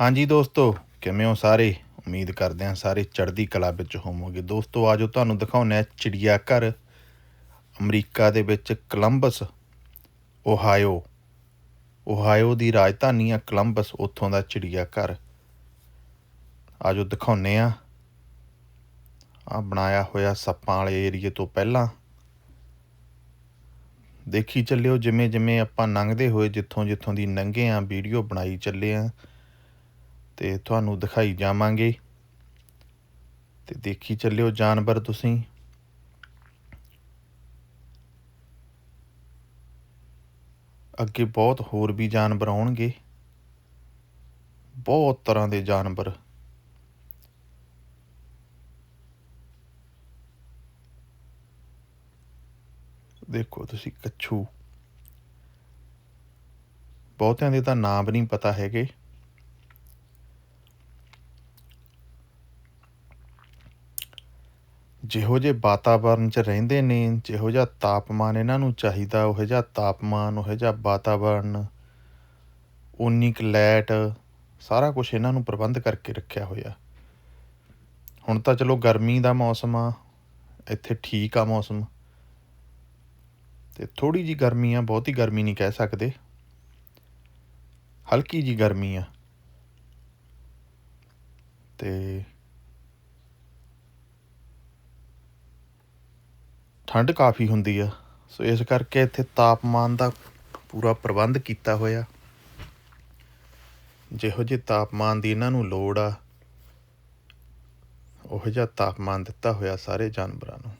ਹਾਂਜੀ ਦੋਸਤੋ, ਕਿਵੇਂ ਹੋ ਸਾਰੇ? ਉਮੀਦ ਕਰਦੇ ਹਾਂ ਸਾਰੇ ਚੜ੍ਹਦੀ ਕਲਾ ਵਿੱਚ ਹੋਵੋਗੇ। ਦੋਸਤੋ, ਆਜੋ ਤੁਹਾਨੂੰ ਦਿਖਾਉਂਦੇ ਹਾਂ ਚਿੜੀਆ ਘਰ ਅਮਰੀਕਾ ਦੇ ਵਿੱਚ ਕੋਲੰਬਸ, ਓਹਾਇਓ। ਓਹਾਇਓ ਦੀ ਰਾਜਧਾਨੀ ਆ ਕਲੰਬਸ, ਉੱਥੋਂ ਦਾ ਚਿੜੀਆ ਘਰ ਆਜੋ ਦਿਖਾਉਂਦੇ ਆ ਆ ਬਣਾਇਆ ਹੋਇਆ ਸੱਪਾਂ ਵਾਲੇ ਏਰੀਏ ਤੋਂ ਪਹਿਲਾਂ। ਦੇਖੀ ਚੱਲਿਓ ਜਿਵੇਂ ਜਿਵੇਂ ਆਪਾਂ ਲੰਘਦੇ ਹੋਏ ਜਿੱਥੋਂ ਜਿੱਥੋਂ ਦੀ ਲੰਘੇ ਆ, ਵੀਡੀਓ ਬਣਾਈ ਚੱਲੇ ਆ। ਤੇ ਤੁਹਾਨੂੰ ਦਿਖਾਈ ਜਾਵਾਂਗੇ। ਤੇ ਦੇਖੀ ਚੱਲਿਓ ਜਾਨਵਰ ਤੁਸੀਂ। ਅੱਗੇ ਬਹੁਤ ਹੋਰ ਵੀ ਜਾਨਵਰ ਆਉਣਗੇ। ਬਹੁਤ ਤਰ੍ਹਾਂ ਦੇ ਜਾਨਵਰ। ਦੇਖੋ ਤੁਸੀਂ, ਕੱਛੂ। ਬਹੁਤਿਆਂ ਦੇ ਤਾਂ ਨਾਮ ਵੀ ਨਹੀਂ ਪਤਾ ਹੈਗੇ। ਜਿਹੋ ਜਿਹੇ ਵਾਤਾਵਰਨ 'ਚ ਰਹਿੰਦੇ ਨੇ, ਜਿਹੋ ਜਿਹਾ ਤਾਪਮਾਨ ਇਹਨਾਂ ਨੂੰ ਚਾਹੀਦਾ, ਉਹੋ ਜਿਹਾ ਤਾਪਮਾਨ, ਉਹੋ ਜਿਹਾ ਵਾਤਾਵਰਨ ਉਨੀ ਕੁ ਲਾਈਟ, ਸਾਰਾ ਕੁਝ ਇਹਨਾਂ ਨੂੰ ਪ੍ਰਬੰਧ ਕਰਕੇ ਰੱਖਿਆ ਹੋਇਆ। ਹੁਣ ਤਾਂ ਚਲੋ ਗਰਮੀ ਦਾ ਮੌਸਮ ਆ, ਇੱਥੇ ਠੀਕ ਆ ਮੌਸਮ। ਤੇ ਥੋੜੀ ਜੀ ਗਰਮੀ ਆ, ਬਹੁਤੀ ਗਰਮੀ ਨਹੀਂ ਕਹਿ ਸਕਦੇ। ਹਲਕੀ ਜੀ ਗਰਮੀ ਆ। ਤੇ ਠੰਡ ਕਾਫੀ ਹੁੰਦੀ ਆ, ਸੋ ਇਸ ਕਰਕੇ ਇੱਥੇ ਤਾਪਮਾਨ ਦਾ ਪੂਰਾ ਪ੍ਰਬੰਧ ਕੀਤਾ ਹੋਇਆ। ਜਿਹੋ ਜਿਹੇ ਤਾਪਮਾਨ ਦੀ ਇਹਨਾਂ ਨੂੰ ਲੋੜ ਆ, ਉਹੋ ਜਿਹਾ ਤਾਪਮਾਨ ਦਿੱਤਾ ਹੋਇਆ ਸਾਰੇ ਜਾਨਵਰਾਂ ਨੂੰ।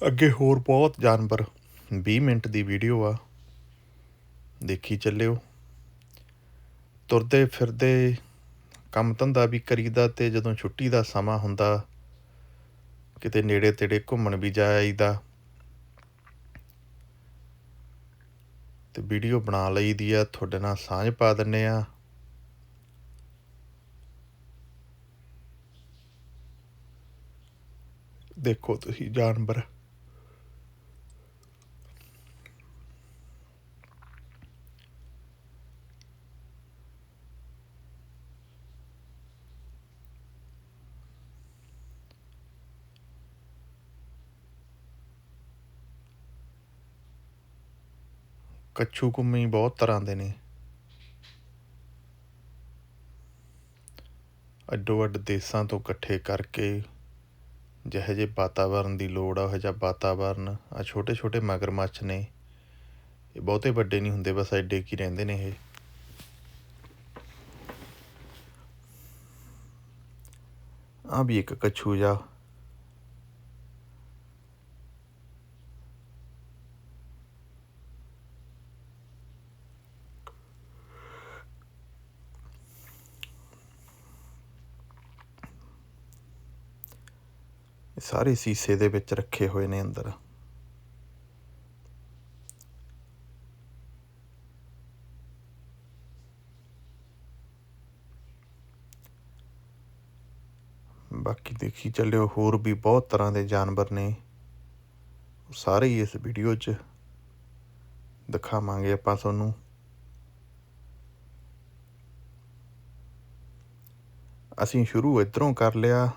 ਅੱਗੇ ਹੋਰ ਬਹੁਤ ਜਾਨਵਰ 20 ਮਿੰਟ ਦੀ ਵੀਡੀਓ ਆ, ਦੇਖੀ ਚੱਲਿਓ। ਤੁਰਦੇ ਫਿਰਦੇ ਕੰਮ ਧੰਦਾ ਵੀ ਕਰੀਦਾ ਤੇ ਜਦੋਂ ਛੁੱਟੀ ਦਾ ਸਮਾਂ ਹੁੰਦਾ, ਕਿਤੇ ਨੇੜੇ ਤੇੜੇ ਘੁੰਮਣ ਵੀ ਜਾਈਦਾ ਤੇ ਵੀਡੀਓ ਬਣਾ ਲਈਦੀ ਆ, ਤੁਹਾਡੇ ਨਾਲ ਸਾਂਝ ਪਾ ਦਿੰਨੇ ਆ। ਦੇਖੋ ਤੁਸੀਂ ਜਾਨਵਰ। ਕੱਛੂ ਕੁੰਮੀ ਬਹੁਤ ਤਰ੍ਹਾਂ ਦੇ ਨੇ। ਅੱਡੋ ਅੱਡ ਦੇਸ਼ਾਂ ਤੋਂ ਇਕੱਠੇ ਕਰਕੇ ਜਿਹੋ ਜਿਹੇ ਵਾਤਾਵਰਨ ਦੀ ਲੋੜ ਆ, ਉਹ ਜਿਹਾ ਵਾਤਾਵਰਨ ਆ ਛੋਟੇ ਛੋਟੇ ਮਗਰਮੱਛ ਨੇ। ਇਹ ਬਹੁਤੇ ਵੱਡੇ ਨਹੀਂ ਹੁੰਦੇ, ਬਸ ਐਡੇ ਕੀ ਰਹਿੰਦੇ ਨੇ ਇਹ। ਆ ਵੀ ਇੱਕ ਕੱਛੂ ਜਾ ਸਾਰੇ ਸੀਸੇ ਦੇ ਵਿੱਚ ਰੱਖੇ ਹੋਏ ਨੇ ਅੰਦਰ। ਬਾਕੀ ਦੇਖੀ ਚੱਲਿਓ, ਹੋਰ ਵੀ ਬਹੁਤ ਤਰ੍ਹਾਂ ਦੇ ਜਾਨਵਰ ਨੇ। ਸਾਰੇ ਹੀ ਇਸ ਵੀਡੀਓ 'ਚ ਦਿਖਾਵਾਂਗੇ ਆਪਾਂ ਤੁਹਾਨੂੰ। ਅਸੀਂ ਸ਼ੁਰੂ ਇਧਰੋਂ ਕਰ ਲਿਆ।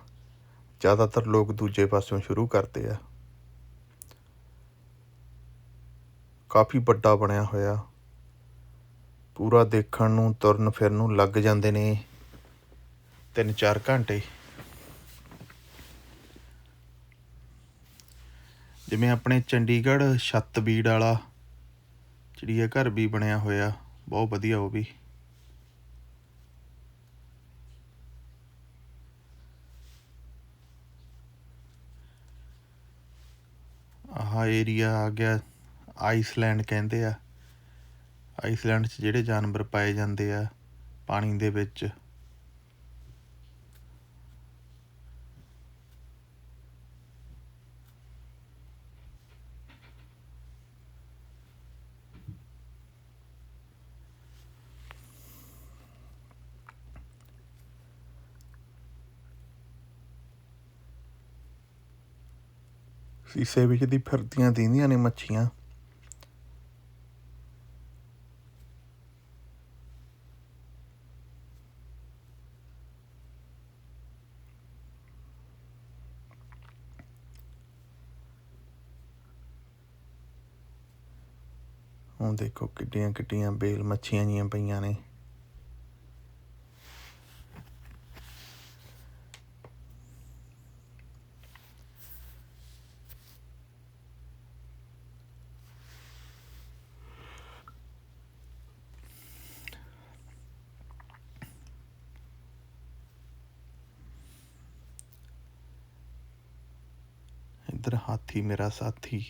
ਜ਼ਿਆਦਾਤਰ ਲੋਕ ਦੂਜੇ ਪਾਸਿਓਂ ਸ਼ੁਰੂ ਕਰਦੇ ਆ। ਕਾਫੀ ਵੱਡਾ ਬਣਿਆ ਹੋਇਆ। ਪੂਰਾ ਦੇਖਣ ਨੂੰ, ਤੁਰਨ ਫਿਰਨ ਨੂੰ ਲੱਗ ਜਾਂਦੇ ਨੇ। 3-4 ਘੰਟੇ। ਜਿਵੇਂ ਆਪਣੇ ਚੰਡੀਗੜ੍ਹ ਛੱਤਬੀੜ ਵਾਲਾ ਚਿੜੀਆ ਘਰ ਵੀ ਬਣਿਆ ਹੋਇਆ, ਬਹੁਤ ਵਧੀਆ ਉਹ ਵੀ। ਆਹ ਏਰੀਆ ਆ ਗਿਆ ਆਈਸਲੈਂਡ ਕਹਿੰਦੇ ਆ। ਆਈਸਲੈਂਡ 'ਚ ਜਿਹੜੇ ਜਾਨਵਰ ਪਾਏ ਜਾਂਦੇ ਆ ਪਾਣੀ ਦੇ ਵਿੱਚ। ਸ਼ੀਸ਼ੇ ਵਿੱਚ ਦੀ ਫਿਰਦੀਆਂ ਦਿੰਦੀਆਂ ਨੇ ਮੱਛੀਆਂ। ਹੁਣ ਦੇਖੋ ਕਿੱਡੀਆਂ ਕਿੱਡੀਆਂ ਬੇਲ ਮੱਛੀਆਂ ਜੀਆਂ ਪਈਆਂ ਨੇ। ਹਾਥੀ ਮੇਰਾ ਸਾਥੀ।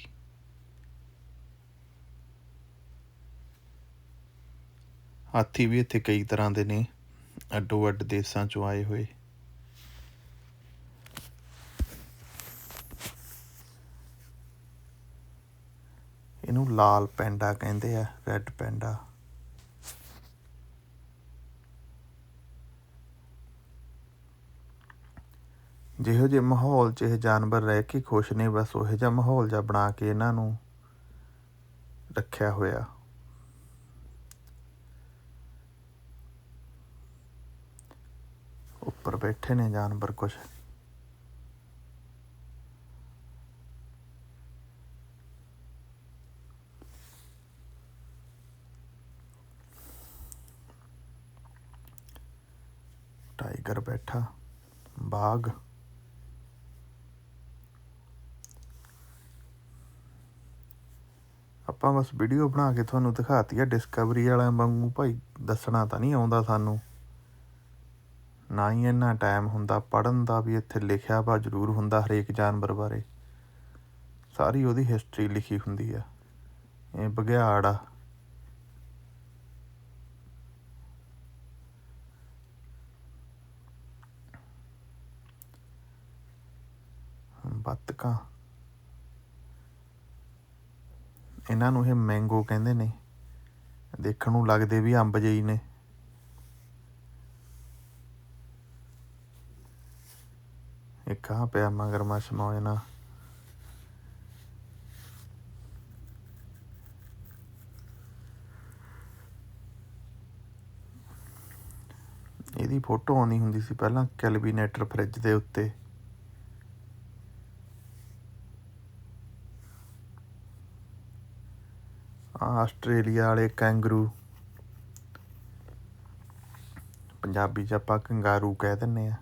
ਹਾਥੀ ਵੀ ਇੱਥੇ ਕਈ ਤਰ੍ਹਾਂ ਦੇ ਨੇ। ਅੱਡੋ ਅੱਡ ਦੇਸ਼ਾਂ ਚੋਂ ਆਏ ਹੋਏ। ਇਹਨੂੰ ਲਾਲ ਪੈਂਡਾ ਕਹਿੰਦੇ ਆ, ਰੈੱਡ ਪੈਂਡਾ। ਜਿਹੋ ਜਿਹੇ ਮਾਹੌਲ 'ਚ ਇਹ ਜਾਨਵਰ ਰਹਿ ਕੇ ਖੁਸ਼ ਨੇ, ਬਸ ਉਹੋ ਜਿਹਾ ਮਾਹੌਲ ਜਿਹਾ ਬਣਾ ਕੇ ਇਹਨਾਂ ਨੂੰ ਰੱਖਿਆ ਹੋਇਆ। ਉੱਪਰ ਬੈਠੇ ਨੇ ਜਾਨਵਰ ਕੁਛ। ਟਾਈਗਰ ਬੈਠਾ, ਬਾਗ। ਆਪਾਂ ਬਸ ਵੀਡੀਓ ਬਣਾ ਕੇ ਤੁਹਾਨੂੰ ਦਿਖਾਤੀ ਆ ਡਿਸਕਵਰੀ ਵਾਲਿਆਂ ਵਾਂਗੂ ਭਾਈ, ਦੱਸਣਾ ਤਾਂ ਨਹੀਂ ਆਉਂਦਾ ਸਾਨੂੰ। ਨਾ ਹੀ ਇੰਨਾ ਟਾਈਮ ਹੁੰਦਾ ਪੜਨ ਦਾ ਵੀ ਇੱਥੇ ਲਿਖਿਆ ਵਾ ਜ਼ਰੂਰ ਹੁੰਦਾ ਹਰੇਕ ਜਾਨਵਰ ਬਾਰੇ। ਸਾਰੀ ਉਹਦੀ ਹਿਸਟਰੀ ਲਿਖੀ ਹੁੰਦੀ ਆ। ਇਹ ਬਘਿਆੜ ਆ। ਬੱਤਕਾਂ ਇਹਨਾਂ ਨੂੰ ਇਹ ਮੈਂਗੋ ਕਹਿੰਦੇ ਨੇ। ਦੇਖਣ ਨੂੰ ਲੱਗਦੇ ਵੀ ਅੰਬ ਜਿਹੇ ਨੇ। ਇੱਕ ਆ ਪਿਆ ਮਗਰਮੱਛ ਮੌਜ ਨਾਲ ਇਹਦੀ ਫੋਟੋ ਆਉਂਦੀ ਹੁੰਦੀ ਸੀ ਪਹਿਲਾਂ ਕੈਲਬੀਨੇਟਰ ਫ੍ਰਿਜ ਦੇ ਉੱਤੇ। ਆਸਟ੍ਰੇਲੀਆ ਵਾਲੇ ਕੈਂਗਰੂ। ਪੰਜਾਬੀ ਚ ਆਪਾਂ ਕੰਗਾਰੂ ਕਹਿ ਦਿੰਨੇ ਆ।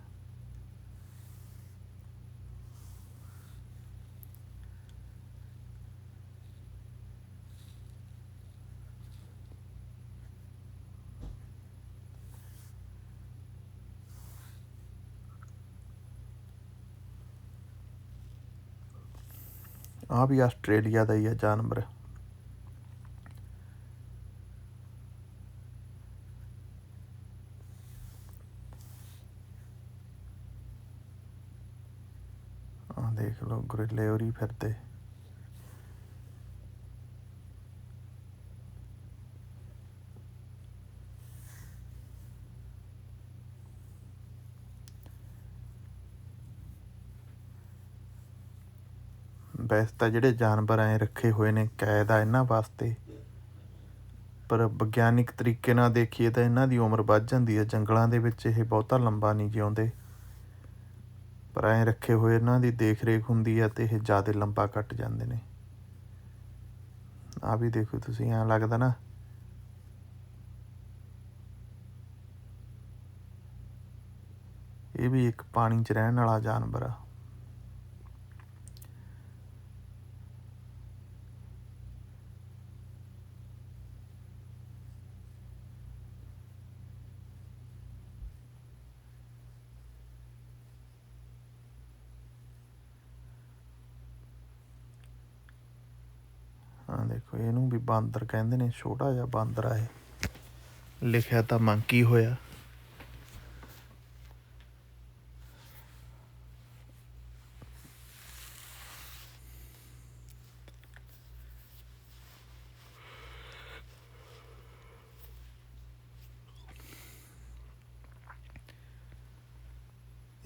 ਆ ਵੀ ਆਸਟ੍ਰੇਲੀਆ ਦਾ ਹੀ ਆ ਜਾਨਵਰ ਆ ਦੇਖ ਲਓ ਗੁਰਿੱਲੇ ਉਰੀ ਫਿਰਦੇ। ਵੈਸੇ ਤਾਂ ਜਿਹੜੇ ਜਾਨਵਰ ਐ ਰੱਖੇ ਹੋਏ ਨੇ ਕੈਦ ਆ ਇਹਨਾਂ ਵਾਸਤੇ, ਪਰ ਵਿਗਿਆਨਿਕ ਤਰੀਕੇ ਨਾਲ ਦੇਖੀਏ ਤਾਂ ਇਹਨਾਂ ਦੀ ਉਮਰ ਵੱਧ ਜਾਂਦੀ ਹੈ। ਜੰਗਲਾਂ ਦੇ ਵਿੱਚ ਇਹ ਬਹੁਤਾ ਲੰਬਾ ਨਹੀਂ ਜਿਉਂਦੇ। ਪਰ ਐ ਰੱਖੇ ਹੋਏ ਇਹਨਾਂ ਦੀ ਦੇਖ ਰੇਖ ਹੁੰਦੀ ਆ ਤੇ ਇਹ ਜ਼ਿਆਦਾ ਲੰਬਾ ਕੱਟ ਜਾਂਦੇ ਨੇ। ਆ ਵੀ ਦੇਖੋ ਤੁਸੀਂ, ਐਂ ਲੱਗਦਾ ਨਾ। ਇਹ ਵੀ ਇੱਕ ਪਾਣੀ 'ਚ ਰਹਿਣ ਵਾਲਾ ਜਾਨਵਰ ਆ ਹਾਂ ਦੇਖੋ ਇਹਨੂੰ ਵੀ ਬਾਂਦਰ ਕਹਿੰਦੇ ਨੇ, ਛੋਟਾ ਜਿਹਾ ਬਾਂਦਰ ਆ ਇਹ। ਲਿਖਿਆ ਤਾਂ ਮੰਕੀ ਹੋਇਆ।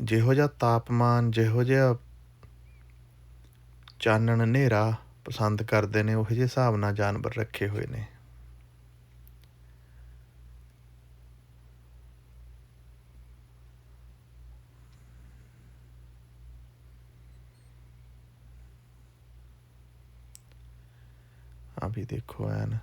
ਜਿਹੋ ਜਿਹਾ ਤਾਪਮਾਨ, ਜਿਹੋ ਜਿਹਾ ਚਾਨਣ ਹਨੇਰਾ ਪਸੰਦ ਕਰਦੇ ਨੇ, ਉਹੋ ਜਿਹੇ ਹਿਸਾਬ ਨਾਲ ਜਾਨਵਰ ਰੱਖੇ ਹੋਏ ਨੇ। ਆ ਵੀ ਦੇਖੋ ਐਨ।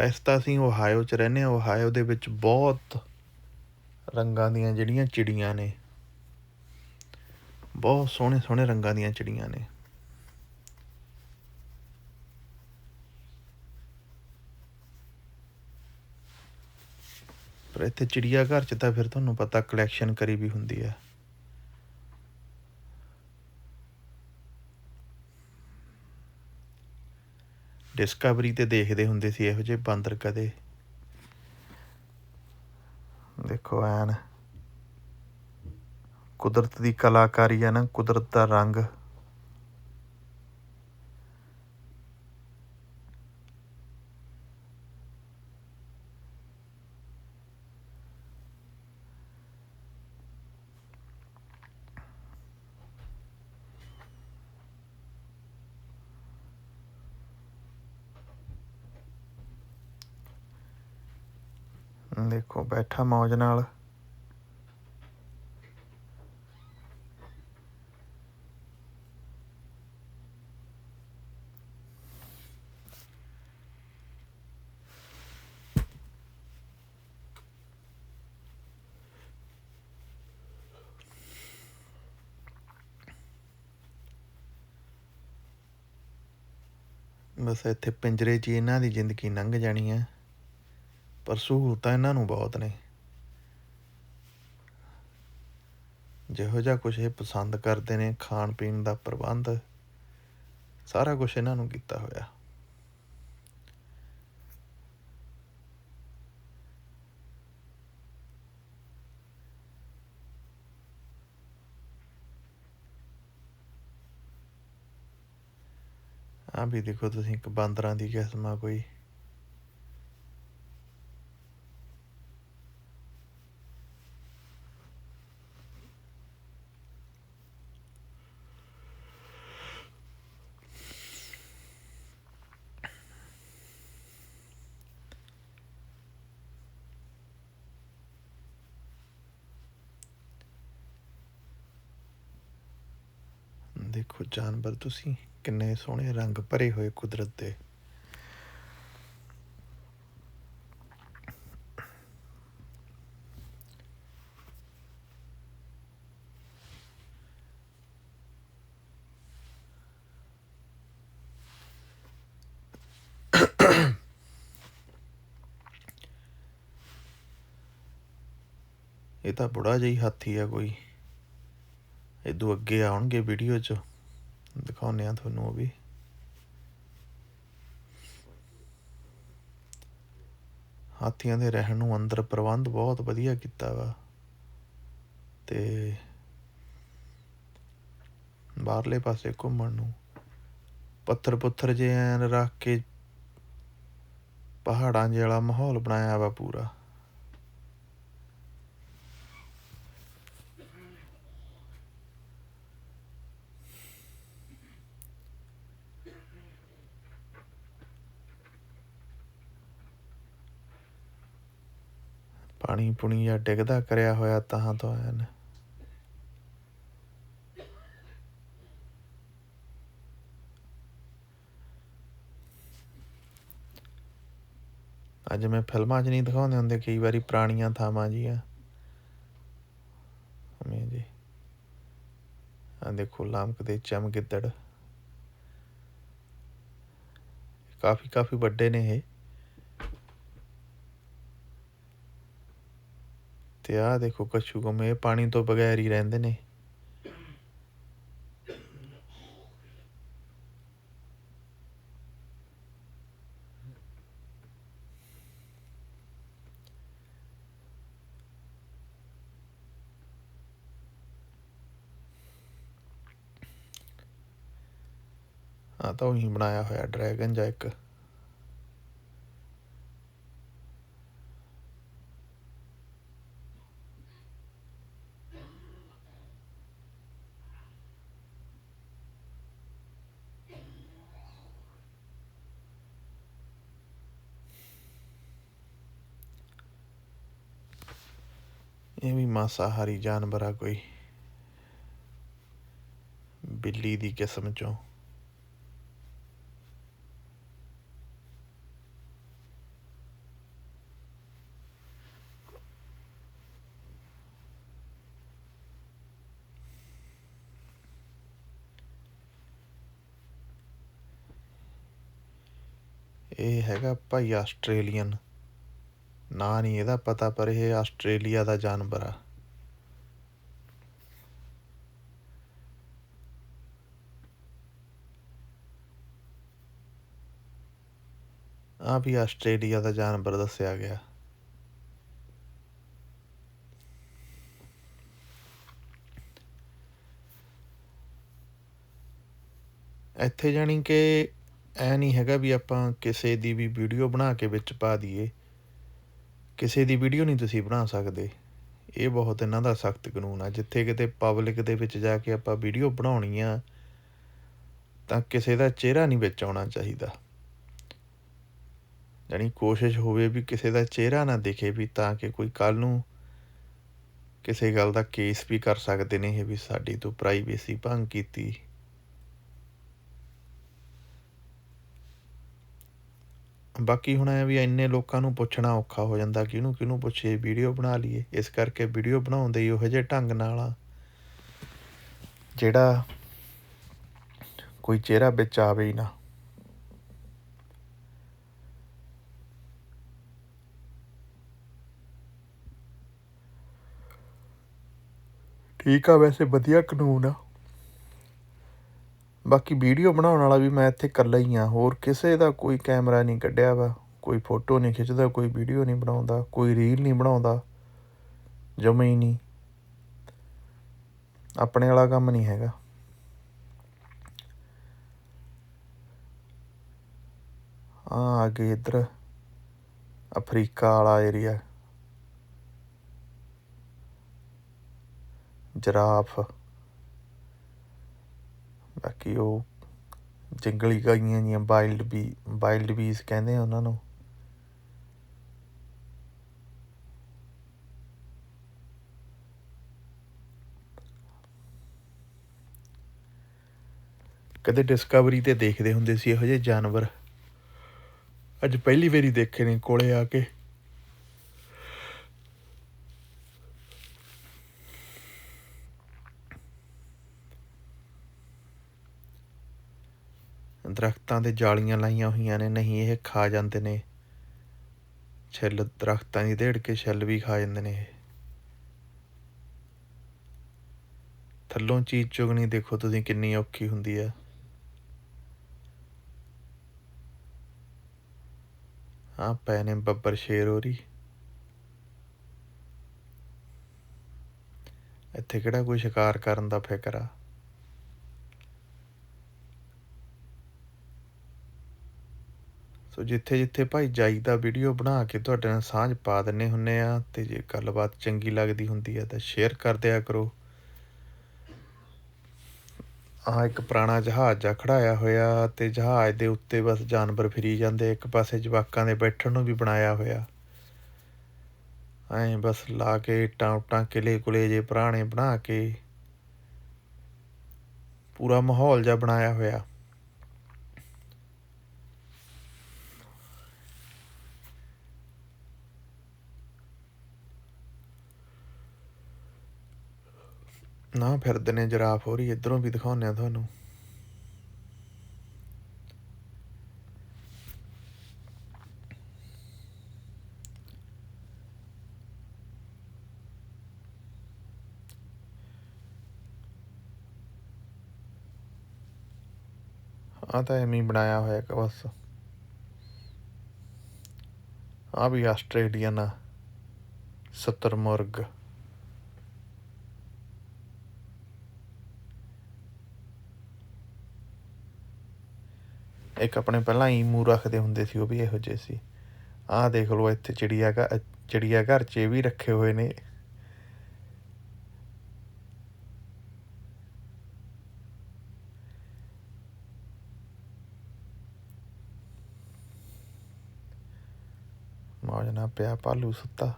ਵੈਸੇ ਤਾਂ ਅਸੀਂ ਓਹਾਇਓ ਚ ਰਹਿੰਦੇ ਹਾਂ, ਓਹਾਇਓ ਦੇ ਵਿੱਚ ਬਹੁਤ ਰੰਗਾਂ ਦੀਆਂ ਜਿਹੜੀਆਂ ਚਿੜੀਆਂ ਨੇ, ਬਹੁਤ ਸੋਹਣੇ ਸੋਹਣੇ ਰੰਗਾਂ ਦੀਆਂ ਚਿੜੀਆਂ ਨੇ। ਪਰ ਇੱਥੇ ਚਿੜੀਆ ਘਰ ਚ ਤਾਂ ਫਿਰ ਤੁਹਾਨੂੰ ਪਤਾ ਕਲੈਕਸ਼ਨ ਕਰੀ ਵੀ ਹੁੰਦੀ ਹੈ। ਡਿਸਕਵਰੀ ਤੇ ਦੇਖਦੇ ਹੁੰਦੇ ਸੀ ਇਹੋ ਜਿਹੇ ਬਾਂਦਰ ਕਦੇ? ਦੇਖੋ ਐਨ ਕੁਦਰਤ ਦੀ ਕਲਾਕਾਰੀ ਹੈ ਨਾ, ਕੁਦਰਤ ਦਾ ਰੰਗ ਦੇਖੋ ਬੈਠਾ ਮੌਜ ਨਾਲ। ਬਸ ਇੱਥੇ ਪਿੰਜਰੇ 'ਚ ਹੀ ਇਹਨਾਂ ਦੀ ਜ਼ਿੰਦਗੀ ਲੰਘ ਜਾਣੀ ਹੈ। ਪਰ ਸਹੂਲਤਾਂ ਇਹਨਾਂ ਨੂੰ ਬਹੁਤ ਨੇ। ਜਿਹੋ ਜਿਹਾ ਕੁਝ ਇਹ ਪਸੰਦ ਕਰਦੇ ਨੇ, ਖਾਣ ਪੀਣ ਦਾ ਪ੍ਰਬੰਧ, ਸਾਰਾ ਕੁਝ ਇਹਨਾਂ ਨੂੰ ਕੀਤਾ ਹੋਇਆ। ਆ ਵੀ ਦੇਖੋ ਤੁਸੀਂ ਇੱਕ ਬਾਂਦਰਾਂ ਦੀ ਕਿਸਮ ਆ ਕੋਈ। ਦੇਖੋ ਜਾਨਵਰ ਤੁਸੀਂ ਕਿੰਨੇ ਸੋਹਣੇ ਰੰਗ ਭਰੇ ਹੋਏ ਕੁਦਰਤ ਦੇ। ਇਹ ਤਾਂ ਬੁੜਾ ਜਿਹੀ ਹਾਥੀ ਆ ਕੋਈ। ਇਦੋਂ ਅੱਗੇ ਆਉਣਗੇ ਵੀਡੀਓ 'ਚ। ਦਿਖਾਉਂਦੇ ਆ ਤੁਹਾਨੂੰ ਉਹ ਵੀ। ਹਾਥੀਆਂ ਦੇ ਰਹਿਣ ਨੂੰ ਅੰਦਰ ਪ੍ਰਬੰਧ ਬਹੁਤ ਵਧੀਆ ਕੀਤਾ ਵਾ। ਤੇ ਬਾਹਰਲੇ ਪਾਸੇ ਘੁੰਮਣ ਨੂੰ ਪੱਥਰ ਪੁੱਥਰ ਜੇ ਐਨ ਰੱਖ ਕੇ ਪਹਾੜਾਂ ਜਿਹੇ ਮਾਹੌਲ ਬਣਾਇਆ ਵਾ ਪੂਰਾ। ਪਾਣੀ ਡਿੱਗਦਾ ਕਰਿਆ ਹੋਇਆ ਤਾਂ ਤੋਂ ਐਨ। ਅੱਜ ਮੈਂ ਫਿਲਮਾਂ 'ਚ ਨਹੀਂ ਦਿਖਾਉਂਦੇ ਹੁੰਦੇ, ਕਈ ਵਾਰੀ ਪੁਰਾਣੀਆਂ ਥਾਵਾਂ ਜੀਆਂ। ਹਮੇ ਜੀ। ਆ ਦੇਖੋ ਲਮਕਦੇ ਚਮਗਿੱਦੜ। ਕਾਫੀ ਕਾਫੀ ਵੱਡੇ ਨੇ ਇਹ। ਤੇ ਆਹ ਦੇਖੋ ਕੱਛੂ ਇਹ ਪਾਣੀ ਤੋਂ ਬਗੈਰ ਹੀ ਰਹਿੰਦੇ ਨੇ। ਆ ਤਾਂ ਉਹੀ ਬਣਾਇਆ ਹੋਇਆ, ਡਰੈਗਨ ਜਾਂ ਇੱਕ। ਮਾਸਾਹਾਰੀ ਜਾਨਵਰ ਆ ਕੋਈ। ਬਿੱਲੀ ਦੀ ਕਿਸਮ ਚੋਂ। ਇਹ ਹੈਗਾ ਭਾਈ ਆਸਟ੍ਰੇਲੀਅਨ। ਨਾਂ ਨਹੀਂ ਇਹਦਾ ਪਤਾ, ਪਰ ਇਹ ਆਸਟ੍ਰੇਲੀਆ ਦਾ ਜਾਨਵਰ ਆ। ਆ ਵੀ ਆਸਟ੍ਰੇਲੀਆ ਦਾ ਜਾਨਵਰ ਦੱਸਿਆ ਗਿਆ। ਇੱਥੇ ਜਾਣੀ ਕਿ ਐ ਨਹੀਂ ਹੈਗਾ ਵੀ ਆਪਾਂ ਕਿਸੇ ਦੀ ਵੀ ਵੀਡੀਓ ਬਣਾ ਕੇ ਵਿੱਚ ਪਾ ਦਈਏ। ਕਿਸੇ ਦੀ ਵੀਡੀਓ ਨਹੀਂ ਤੁਸੀਂ ਬਣਾ ਸਕਦੇ। ਇਹ ਬਹੁਤ ਇਹਨਾਂ ਦਾ ਸਖਤ ਕਾਨੂੰਨ ਆ। ਜਿੱਥੇ ਕਿਤੇ ਪਬਲਿਕ ਦੇ ਵਿੱਚ ਜਾ ਕੇ ਆਪਾਂ ਵੀਡੀਓ ਬਣਾਉਣੀ ਆ, ਤਾਂ ਕਿਸੇ ਦਾ ਚਿਹਰਾ ਨਹੀਂ ਵਿੱਚ ਆਉਣਾ ਚਾਹੀਦਾ। ਜਾਣੀ ਕੋਸ਼ਿਸ਼ ਹੋਵੇ ਵੀ ਕਿਸੇ ਦਾ ਚਿਹਰਾ ਨਾ ਦਿਖੇ ਵੀ ਤਾਂ ਕਿ ਕੋਈ ਕੱਲ ਨੂੰ ਕਿਸੇ ਗੱਲ ਦਾ ਕੇਸ ਵੀ ਕਰ ਸਕਦੇ ਨੇ ਇਹ ਵੀ ਸਾਡੀ ਤੋਂ ਪ੍ਰਾਈਵੇਸੀ ਭੰਗ ਕੀਤੀ। ਬਾਕੀ ਹੁਣ ਐ ਵੀ ਇੰਨੇ ਲੋਕਾਂ ਨੂੰ ਪੁੱਛਣਾ ਔਖਾ ਹੋ ਜਾਂਦਾ, ਕਿਹਨੂੰ ਕਿਹਨੂੰ ਪੁੱਛੇ ਵੀਡੀਓ ਬਣਾ ਲਈਏ। ਇਸ ਕਰਕੇ ਵੀਡੀਓ ਬਣਾਉਂਦੇ ਹੀ ਉਹੋ ਜਿਹੇ ਢੰਗ ਨਾਲ ਆ, ਜਿਹੜਾ ਕੋਈ ਚਿਹਰਾ ਵਿੱਚ ਆਵੇ ਹੀ ਨਾ। ਠੀਕ ਆ, ਵੈਸੇ ਵਧੀਆ ਕਾਨੂੰਨ ਆ। ਬਾਕੀ ਵੀਡੀਓ ਬਣਾਉਣ ਵਾਲਾ ਵੀ ਮੈਂ ਇੱਥੇ ਇਕੱਲਾ ਹੀ ਆ। ਹੋਰ ਕਿਸੇ ਦਾ ਕੋਈ ਕੈਮਰਾ ਨਹੀਂ ਕੱਢਿਆ ਵਾ, ਕੋਈ ਫੋਟੋ ਨਹੀਂ ਖਿੱਚਦਾ, ਕੋਈ ਵੀਡੀਓ ਨਹੀਂ ਬਣਾਉਂਦਾ, ਕੋਈ ਰੀਲ ਨਹੀਂ ਬਣਾਉਂਦਾ, ਜਮੇ ਹੀ ਨਹੀਂ। ਆਪਣੇ ਵਾਲਾ ਕੰਮ ਨਹੀਂ ਹੈਗਾ। ਆ ਅੱਗੇ ਇੱਧਰ। ਅਫਰੀਕਾ ਵਾਲਾ ਏਰੀਆ ਜਰਾਫ। ਬਾਕੀ ਉਹ ਜੰਗਲੀ ਗਾਈਆਂ ਜੀਆਂ ਵਾਈਲਡ ਬੀ ਵਾਈਲਡ ਬੀਸ ਕਹਿੰਦੇ ਆ ਉਹਨਾਂ ਨੂੰ। ਕਦੇ ਡਿਸਕਵਰੀ ਤੇ ਦੇਖਦੇ ਹੁੰਦੇ ਸੀ ਇਹੋ ਜਿਹੇ ਜਾਨਵਰ। ਅੱਜ ਪਹਿਲੀ ਵਾਰੀ ਦੇਖੇ ਨੇ ਕੋਲੇ ਆ ਕੇ। ਦਰਖਤਾਂ ਤੇ ਜਾਲੀਆਂ ਲਾਈਆਂ ਹੋਈਆਂ ਨੇ, ਨਹੀਂ ਇਹ ਖਾ ਜਾਂਦੇ ਨੇ। ਛਿੱਲ ਦਰਖਤਾਂ ਦੀ ਢੇੜ ਕੇ ਛਿੱਲ ਵੀ ਖਾ ਜਾਂਦੇ ਨੇ ਇਹ। ਥੱਲੋਂ ਚੀਜ਼ ਚੁਗਣੀ ਦੇਖੋ ਤੁਸੀਂ ਕਿੰਨੀ ਔਖੀ ਹੁੰਦੀ ਆ। ਆ ਪੈ ਨੇ ਬੱਬਰ ਸ਼ੇਰ ਹੋਰੀ। ਇੱਥੇ ਕਿਹੜਾ ਕੋਈ ਸ਼ਿਕਾਰ ਕਰਨ ਦਾ ਫਿਕਰ ਆ? ਸੋ ਜਿੱਥੇ ਜਿੱਥੇ ਭਾਈ ਜਾਈਦਾ ਵੀਡੀਓ ਬਣਾ ਕੇ ਤੁਹਾਡੇ ਨਾਲ ਸਾਂਝ ਪਾ ਦਿੰਨੇ ਹੁੰਨੇ ਆ ਤੇ ਜੇ ਗੱਲਬਾਤ ਚੰਗੀ ਲੱਗਦੀ ਹੁੰਦੀ ਆ ਤਾਂ ਸ਼ੇਅਰ ਕਰ ਦਿਆ ਕਰੋ। ਆ ਇੱਕ ਪੁਰਾਣਾ ਜਹਾਜ਼ ਜਾ ਖੜਾਇਆ ਹੋਇਆ ਤੇ ਜਹਾਜ਼ ਦੇ ਉੱਤੇ ਬਸ ਜਾਨਵਰ ਫਿਰੀ ਜਾਂਦੇ, ਇੱਕ ਪਾਸੇ ਜਵਾਕਾਂ ਦੇ ਬੈਠਣ ਨੂੰ ਵੀ ਬਣਾਇਆ ਹੋਇਆ। ਐਂ ਬਸ ਲਾ ਕੇ ਇੱਟਾਂ ਉੱਟਾਂ ਕਿਲੇ ਕੁਲੇ ਜੇ ਪੁਰਾਣੇ ਬਣਾ ਕੇ ਪੂਰਾ ਮਾਹੌਲ ਜਿਹਾ ਬਣਾਇਆ ਹੋਇਆ। ਨਾ ਫਿਰਦੇ ਨੇ ਜਰਾਫ ਹੋ ਰਹੀ ਇਧਰੋਂ ਵੀ ਦਿਖਾਉਂਦੇ ਆ ਤੁਹਾਨੂੰ। ਆ ਤਾਂ ਐਵੇਂ ਬਣਾਇਆ ਹੋਇਆ ਕਿ ਬਸ। ਆ ਵੀ ਆਸਟ੍ਰੇਲੀਅਨ ਆ ਸਤਰਮੁਰਗ ਇੱਕ ਆਪਣੇ ਪਹਿਲਾਂ ਹੀ ਈਮੂ ਰੱਖਦੇ ਹੁੰਦੇ ਸੀ, ਉਹ ਵੀ ਇਹੋ ਜਿਹੇ ਸੀ। ਆਹ ਦੇਖ ਲਓ, ਇੱਥੇ ਚਿੜੀਆ ਘਰ ਚਿੜੀਆ ਘਰ 'ਚ ਇਹ ਵੀ ਰੱਖੇ ਹੋਏ ਨੇ। ਮੌਜ ਨਾਲ ਪਿਆ ਪਾਲੂ ਸੁੱਤਾ।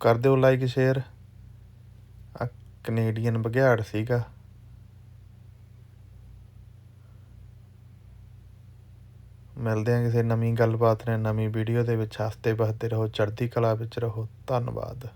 ਕਰ ਦਿਓ ਲਾਈਕ ਸ਼ੇਅਰ ਆ ਕੈਨੇਡੀਅਨ ਬਘਿਆੜ ਸੀਗਾ। ਮਿਲਦੇ ਹਾਂ ਕਿਸੇ ਨਵੀਂ ਗੱਲਬਾਤ ਨੇ ਨਵੀਂ ਵੀਡੀਓ ਦੇ ਵਿੱਚ। ਹੱਸਦੇ ਵੱਸਦੇ ਰਹੋ, ਚੜ੍ਹਦੀ ਕਲਾ ਵਿੱਚ ਰਹੋ। ਧੰਨਵਾਦ।